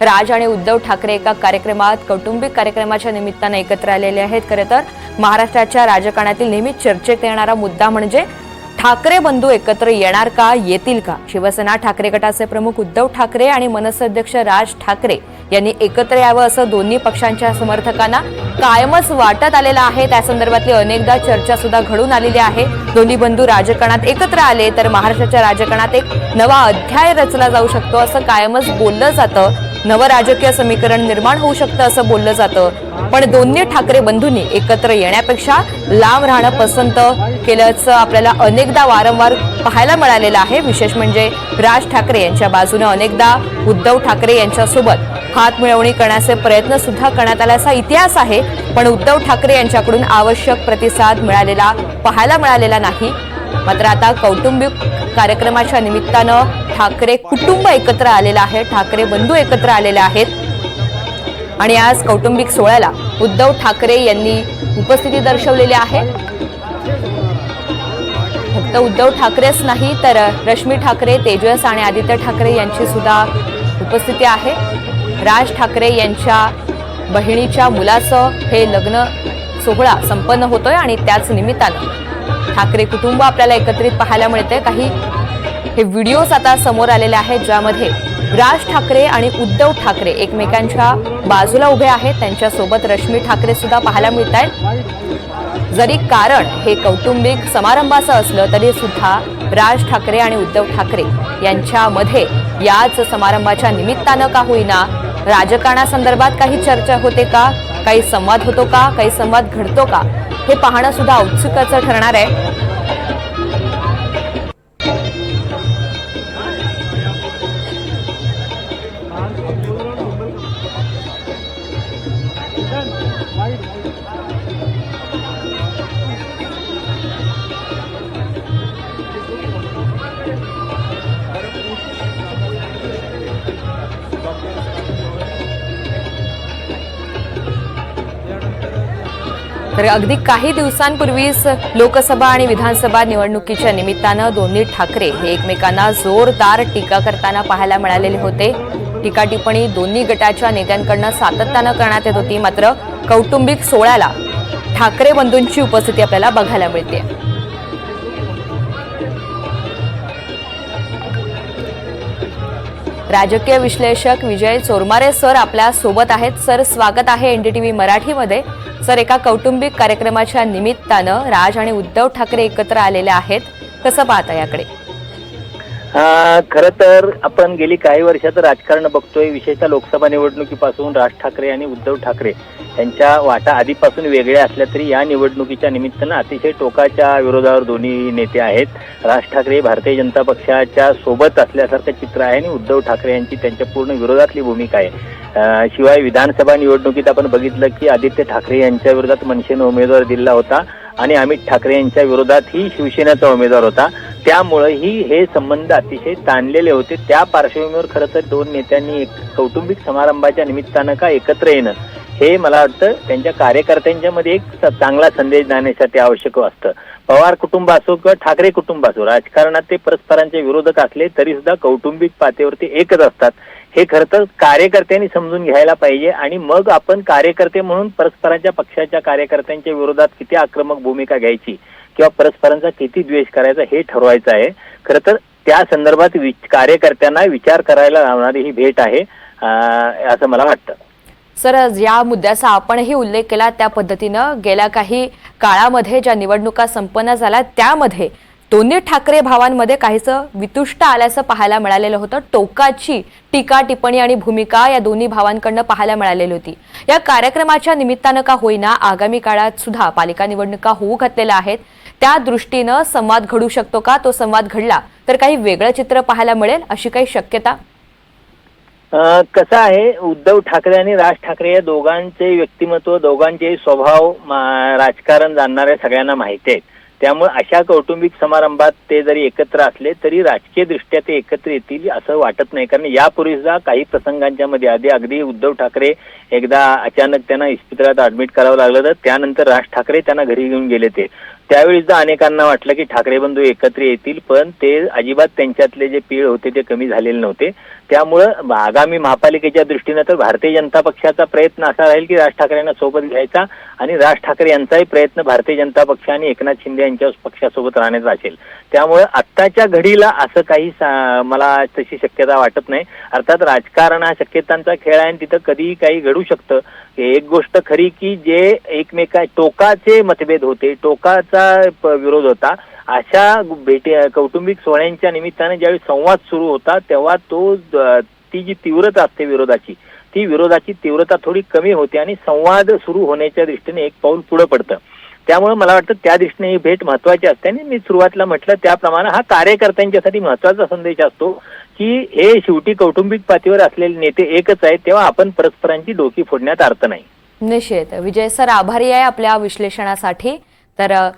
राज आणि उद्धव ठाकरे एका कार्यक्रमात कौटुंबिक कार्यक्रमाच्या निमित्तानं एकत्र आलेले आहेत. खरं तर महाराष्ट्राच्या राजकारणातील नेहमीच चर्चेत येणारा मुद्दा म्हणजे ठाकरे बंधू एकत्र येणार का येतील का? शिवसेना ठाकरे गटाचे प्रमुख उद्धव ठाकरे आणि मनसे अध्यक्ष राज ठाकरे यांनी एकत्र यावं असं दोन्ही पक्षांच्या समर्थकांना कायमच वाटत आलेलं आहे. त्या संदर्भातली अनेकदा चर्चा सुद्धा घडून आलेली आहे. दोन्ही बंधू राजकारणात एकत्र आले तर महाराष्ट्राच्या राजकारणात एक नवा अध्याय रचला जाऊ शकतो असं कायमच बोललं जातं. नवं राजकीय समीकरण निर्माण होऊ शकतं असं बोललं जातं. पण दोन्ही ठाकरे बंधूंनी एकत्र येण्यापेक्षा लांब राहणं पसंत केल्याचं आपल्याला अनेकदा वारंवार पाहायला मिळालेलं आहे. विशेष म्हणजे राज ठाकरे यांच्या बाजूने अनेकदा उद्धव ठाकरे यांच्यासोबत हात मिळवणी करण्याचे प्रयत्न सुद्धा करण्यात आल्याचा इतिहास आहे. पण उद्धव ठाकरे यांच्याकडून आवश्यक प्रतिसाद मिळालेला पाहायला मिळालेला नाही. मात्र आता कौटुंबिक कार्यक्रमाच्या निमित्तानं ठाकरे कुटुंब एकत्र आलेलं आहे. ठाकरे बंधू एकत्र आलेले आहेत. आणि आज कौटुंबिक सोहळ्याला उद्धव ठाकरे यांनी उपस्थिती दर्शवलेली आहे. फक्त उद्धव ठाकरेच नाही तर रश्मी ठाकरे तेजस आणि आदित्य ठाकरे यांची सुद्धा उपस्थिती आहे. राज ठाकरे यांच्या बहिणीच्या मुलाचं हे लग्न सोहळा संपन्न होतोय आणि त्याच निमित्तानं ठाकरे कुटुंब आपल्याला एकत्रित पाहायला मिळते काही हे व्हिडिओज आता समोर आलेले आहेत ज्यामध्ये राज ठाकरे आणि उद्धव ठाकरे एकमेकांच्या बाजूला उभे आहेत. त्यांच्यासोबत रश्मी ठाकरे सुद्धा पाहायला मिळत आहेत. जरी कारण हे कौटुंबिक समारंभाचं असलं तरी सुद्धा राज ठाकरे आणि उद्धव ठाकरे यांच्यामध्ये याच समारंभाच्या निमित्तानं का होईना राजकारणासंदर्भात काही चर्चा होते का? काही संवाद होतो का? काही संवाद घडतो का? हे पाहणं सुद्धा औत्सुकाचं ठरणार आहे. तर अगदी काही दिवसांपूर्वीच लोकसभा आणि विधानसभा निवडणुकीच्या निमित्तानं दोन्ही ठाकरे हे एकमेकांना जोरदार टीका करताना पाहायला मिळालेले होते. टीका टिप्पणी दोन्ही गटाच्या नेत्यांकडनं सातत्यानं करण्यात येत होती. मात्र कौटुंबिक सोहळ्याला ठाकरे बंधूंची उपस्थिती आपल्याला बघायला मिळते. राजकीय विश्लेषक विजय चोरमारे सर आपल्यासोबत आहेत. सर स्वागत आहे एनडीटीव्ही मराठीमध्ये. सर एका कौटुंबिक कार्यक्रमाच्या निमित्तानं राज आणि उद्धव ठाकरे एकत्र आलेले आहेत. कसं पाहता याकडे? खर तर आपण गेली काही वर्षाचं राजकारण बघतोय. विशेषतः लोकसभा निवडणुकीपासून राज ठाकरे आणि उद्धव ठाकरे यांच्या वाटा आधीपासून वेगळ्या असल्या तरी या निवडणुकीच्या निमित्तानं अतिशय टोकाच्या विरोधावर दोन्ही नेते आहेत. राज ठाकरे भारतीय जनता पक्षाच्या सोबत असल्यासारखं चित्र आहे आणि उद्धव ठाकरे यांची त्यांच्या पूर्ण विरोधातली भूमिका आहे. शिवाय विधानसभा निवडणुकीत आपण बघितलं की आदित्य ठाकरे यांच्या विरोधात मनसेनं उमेदवार दिला होता आणि अमित ठाकरे यांच्या विरोधातही शिवसेनेचा उमेदवार होता. त्यामुळेही हे संबंध अतिशय ताणलेले होते. त्या पार्श्वभूमीवर खरं तर दोन नेत्यांनी एक कौटुंबिक समारंभाच्या निमित्तानं का एकत्र येणं हे मला वाटतं त्यांच्या कार्यकर्त्यांच्या मध्ये एक चांगला संदेश जाण्यासाठी आवश्यक असतं. पवार कुटुंब असो किंवा ठाकरे कुटुंब असो राजकारणात ते परस्परांचे विरोधक असले तरी सुद्धा कौटुंबिक पातळीवरती एकच असतात. हे खरं तर कार्यकर्त्यांनी समजून घ्यायला पाहिजे आणि मग आपण कार्यकर्ते म्हणून परस्परांच्या पक्षाच्या कार्यकर्त्यांच्या विरोधात किती आक्रमक भूमिका घ्यायची किंवा परस्परांचा किती द्वेष करायचा हे ठरवायचं आहे. खरं तर त्या संदर्भात कार्यकर्त्यांना विचार करायला लावणारी ही भेट आहे असं मला वाटतं. सर या मुद्द्याचा आपणही उल्लेख केला त्या पद्धतीनं. गेल्या काही काळामध्ये ज्या निवडणुका संपन्न झाल्या त्यामध्ये दोन्ही ठाकरे भावांमध्ये काहीसं वितुष्ट आल्याचं पाहायला मिळालेलं होतं. टोकाची टीका टिप्पणी आणि भूमिका या दोन्ही भावांकडनं पाहायला मिळालेली होती. या कार्यक्रमाच्या निमित्तानं का होईना आगामी काळात सुद्धा पालिका निवडणुका होऊ घातलेल्या आहेत. त्या दृष्टीनं संवाद घडू शकतो का? तो संवाद घडला तर काही वेगळं चित्र पाहायला मिळेल अशी काही शक्यता? कसं आहे उद्धव ठाकरे आणि राज ठाकरे या दोघांचे व्यक्तिमत्व दोघांचे स्वभाव राजकारण जाणणाऱ्या सगळ्यांना माहिती आहे. त्यामुळे अशा कौटुंबिक समारंभात ते जरी एकत्र असले तरी राजकीय दृष्ट्या ते एकत्र येतील असं वाटत नाही. कारण यापूर्वी सुद्धा काही प्रसंगांच्या मध्ये आधी अगदी उद्धव ठाकरे एकदा अचानक त्यांना इस्पितळात ऍडमिट करावं लागलं तर त्यानंतर राज ठाकरे त्यांना घरी घेऊन गेले ते. त्यावेळी अनेकांना वाटलं की ठाकरे बंधू एकत्र येतील पण ते अजिबात त्यांच्यातले जे पीळ होते ते कमी झालेले नव्हते. त्यामुळं आगामी महापालिकेच्या दृष्टीनं तर भारतीय जनता पक्षाचा प्रयत्न असा राहील की राज ठाकरेंना सोबत घ्यायचा आणि राज ठाकरे यांचाही प्रयत्न भारतीय जनता पक्ष आणि एकनाथ शिंदे यांच्या पक्षासोबत राहण्याचा असेल. त्यामुळे आत्ताच्या घडीला असं काही मला तशी शक्यता वाटत नाही. अर्थात राजकारण हा शक्यतांचा खेळ आहे आणि तिथं कधीही काही घडू शकतं. एक गोष्ट खरी की जे एकमेका टोकाचे मतभेद होते टोकाचा विरोध होता अशा भेटी कौटुंबिक सोहळ्यांच्या निमित्ताने ज्यावेळी संवाद सुरू होता तेव्हा तो ती जी तीव्रता असते विरोधाची ती विरोधाची तीव्रता थोडी कमी होते आणि संवाद सुरू होण्याच्या दृष्टीने एक पाऊल पुढे पडतं. त्यामुळे मला वाटतं त्या दृष्टीने ही भेट महत्वाची असते. आणि मी सुरुवातीला म्हटलं त्याप्रमाणे हा कार्यकर्त्यांच्यासाठी महत्त्वाचा संदेश असतो की हे शेवटी कौटुंबिक पातळीवर असलेले नेते एकच आहेत तेव्हा आपण परस्परांची डोकी फोडण्यात अर्थ नाही. निश्चित. विजय सर आभारी आहे आपल्या विश्लेषणासाठी. तर